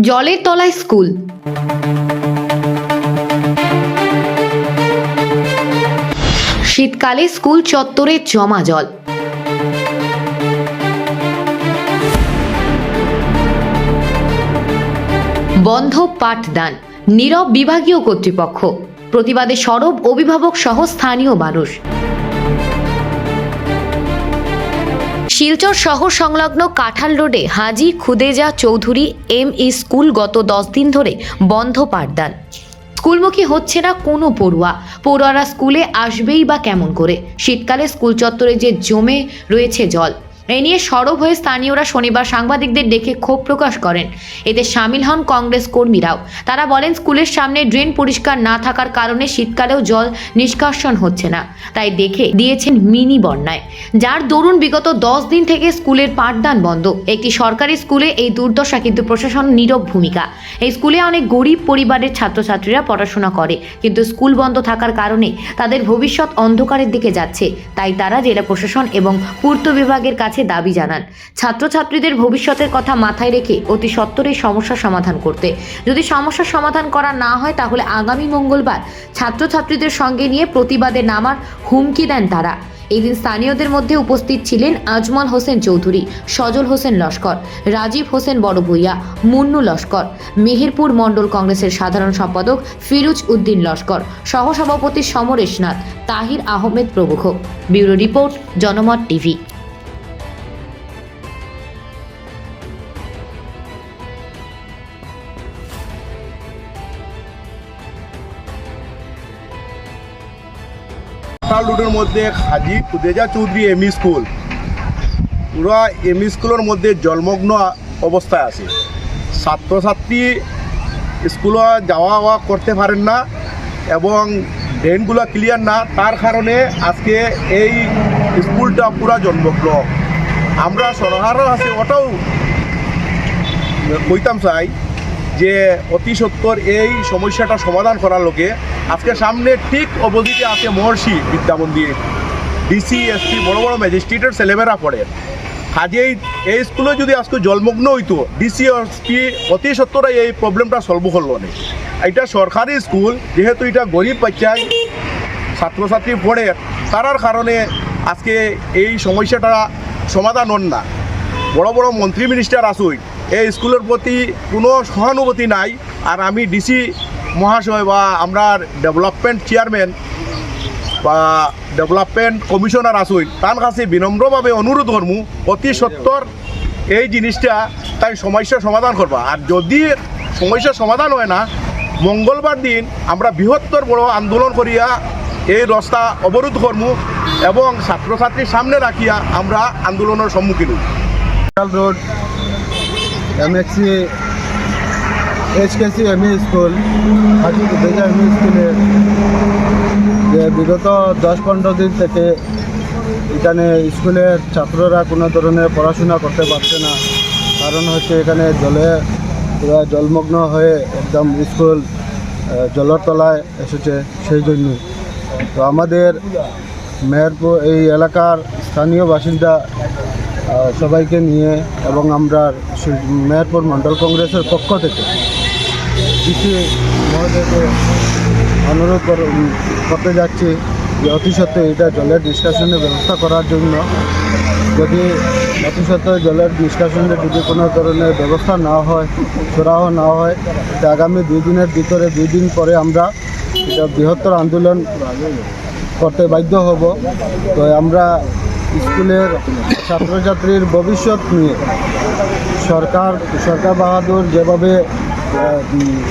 জলের তলায় স্কুল। শীতকালে স্কুল চত্বরে জমা জল। বন্ধ পাঠদান, নীরব বিভাগীয় কর্তৃপক্ষ। প্রতিবাদে সরব অভিভাবক সহ স্থানীয় মানুষ। শিলচর শহর সংলগ্ন কাঁঠাল রোডে Haji Khudeja Chowdhury M E school গত দশ দিন ধরে বন্ধ পাঠদান। স্কুলমুখী হচ্ছে না কোনো পড়ুয়া। পড়ুয়ারা স্কুলে আসবেই বা কেমন করে? শীতকালে স্কুল চত্বরে যে জমে রয়েছে জল। এ নিয়ে সরব হয়ে স্থানীয়রা শনিবার সাংবাদিকদের ডেকে ক্ষোভ প্রকাশ করেন। এতে সামিল হন কংগ্রেস কর্মীরাও। তারা বলেন, স্কুলের সামনে ড্রেন পরিষ্কার না থাকার কারণে শীতকালেও জল নিষ্কাশন হচ্ছে না। তাই দেখে দিয়েছেন মিনি বন্যায়। যার দরুন বিগত দশ দিন থেকে স্কুলের পাঠদান বন্ধ। একটি সরকারি স্কুলে এই দুর্দশা কিন্তু প্রশাসন নীরব ভূমিকা। এই স্কুলে অনেক গরিব পরিবারের ছাত্রছাত্রীরা পড়াশোনা করে, কিন্তু স্কুল বন্ধ থাকার কারণে তাদের ভবিষ্যৎ অন্ধকারের দিকে যাচ্ছে। তাই তারা জেলা প্রশাসন এবং পূর্ত বিভাগের কাছে দাবি জানান। ছাত্রছাত্রীদের ভবিষ্যতের কথা মাথায় রেখে অতি সত্বর এই সমস্যার সমাধান করতে। যদি সমস্যার সমাধান করা না হয়, তাহলে আগামী মঙ্গলবার ছাত্রছাত্রীদের সঙ্গে নিয়ে প্রতিবাদে নামার হুমকি দেন তারা। এদিন স্থানীয়দের মধ্যে উপস্থিত ছিলেন আজমল হোসেন চৌধুরী, সজল হোসেন লস্কর, রাজীব হোসেন বড় বড়ভূইয়া, মুন্নু লস্কর, মেহেরপুর মণ্ডল কংগ্রেসের সাধারণ সম্পাদক ফিরুজ উদ্দিন লস্কর, সহসভাপতি সমরেশ নাথ, তাহির আহমেদ প্রমুখ। Bureau report, Janamat TV. কাঁঠাল রোডের মধ্যে হাজি খুদেজা চৌধুরী এমই স্কুল। পুরা এমই স্কুলের মধ্যে জলমগ্ন অবস্থায় আছে। ছাত্রছাত্রী স্কুলে যাওয়া আওয়া করতে পারেন না এবং ড্রেনগুলো ক্লিয়ার না, তার কারণে আজকে এই স্কুলটা পুরা জন্মগ্ন আমরা সরকারের আছে ওটাও কইতাম চাই যে অতি সত্তর এই সমস্যাটা সমাধান করার লোকে আজকে সামনে ঠিক অবধিতে আছে মহর্ষি বিদ্যা মন্দির ডিসি এসপি বড় বড় ম্যাজিস্ট্রেটের ছেলেমেয়েরা পড়ে। কাজেই এই স্কুলে যদি আজকে জলমগ্ন হইতো ডিসি এসপি অতি সত্তরে এই প্রবলেমটা সলভ করল না। এটা সরকারি স্কুল যেহেতু এটা গরিব বাচ্চায় ছাত্রছাত্রী পড়ে, তারার কারণে আজকে এই সমস্যাটা সমাধান হন না। বড় বড় মন্ত্রী মিনিস্টার আসুই এই স্কুলের প্রতি কোনো সহানুভূতি নাই, আর আমি ডিসি মহাশয় বা আমরা ডেভেলপমেন্ট চেয়ারম্যান বা ডেভেলপমেন্ট কমিশনার আসুই তার কাছে বিনম্রভাবে অনুরোধ করমু, অতি সত্তর এই জিনিসটা তাই সমস্যার সমাধান করবা। আর যদি সমস্যার সমাধান হয় না, মঙ্গলবার দিন আমরা বৃহত্তর বড় আন্দোলন করিয়া এই রাস্তা অবরোধ করমু এবং ছাত্রছাত্রীর সামনে রাখিয়া আমরা আন্দোলনের সম্মুখীন road MSC HKC ME school Haji Beja ME স্কুলে যে বিগত দশ পনেরো দিন থেকে এখানে স্কুলের ছাত্ররা কোনো ধরনের পড়াশোনা করতে পারছে না। কারণ হচ্ছে এখানে জলে পুরো জলমগ্ন হয়ে একদম স্কুল জলের তলায় এসেছে সেই জন্য। তো আমাদের মেহেরপুর এই এলাকার স্থানীয় বাসিন্দা সবাইকে নিয়ে এবং আমরা মেহেরপুর মণ্ডল কংগ্রেসের পক্ষ থেকে ডিসি মহোদয়কে অনুরোধ কর- করতে যাচ্ছি যে অতি সত্ত্বে এটা জলের নিষ্কাশনের ব্যবস্থা করার জন্য। যদি অতি সত্ত্বে জলের নিষ্কাশনের যদি কোনো ধরনের ব্যবস্থা না হয়, সরাহ না হয়, তো আগামী দুই দিনের ভিতরে, দুই দিন পরে আমরা এটা বৃহত্তর আন্দোলন করতে বাধ্য হব। তো আমরা স্কুলের ছাত্রছাত্রীর ভবিষ্যৎ নিয়ে সরকার সরকার বাহাদুর যেভাবে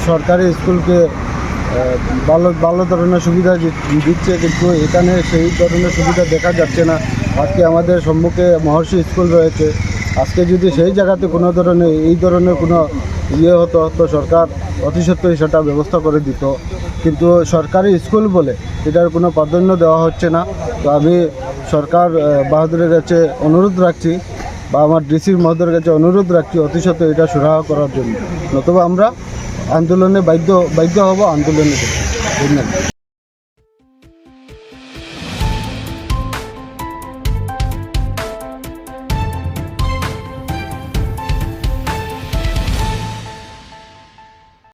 সরকারি স্কুলকে ভালো ভালো ধরনের সুবিধা দিচ্ছে, কিন্তু এখানে সেই ধরনের সুবিধা দেখা যাচ্ছে না। আজকে আমাদের সম্মুখে মহর্ষি স্কুল রয়েছে। আজকে যদি সেই জায়গাতে কোনো ধরনের, এই ধরনের কোনো ইয়ে হতো তো সরকার অতি সত্ত্বই সেটা ব্যবস্থা করে দিত। কিন্তু সরকারি স্কুল বলে এটার কোনো প্রাধান্য দেওয়া হচ্ছে না। তো আমি সরকার বাহাদুরের কাছে অনুরোধ রাখছি বা আমার ডিসির মহোদয়ের কাছে অনুরোধ রাখছি অতিশত এটা সুরাহ করার জন্য। নতুবা আমরা আন্দোলনে বাধ্য বাধ্য হব আন্দোলনে। ধন্যবাদ।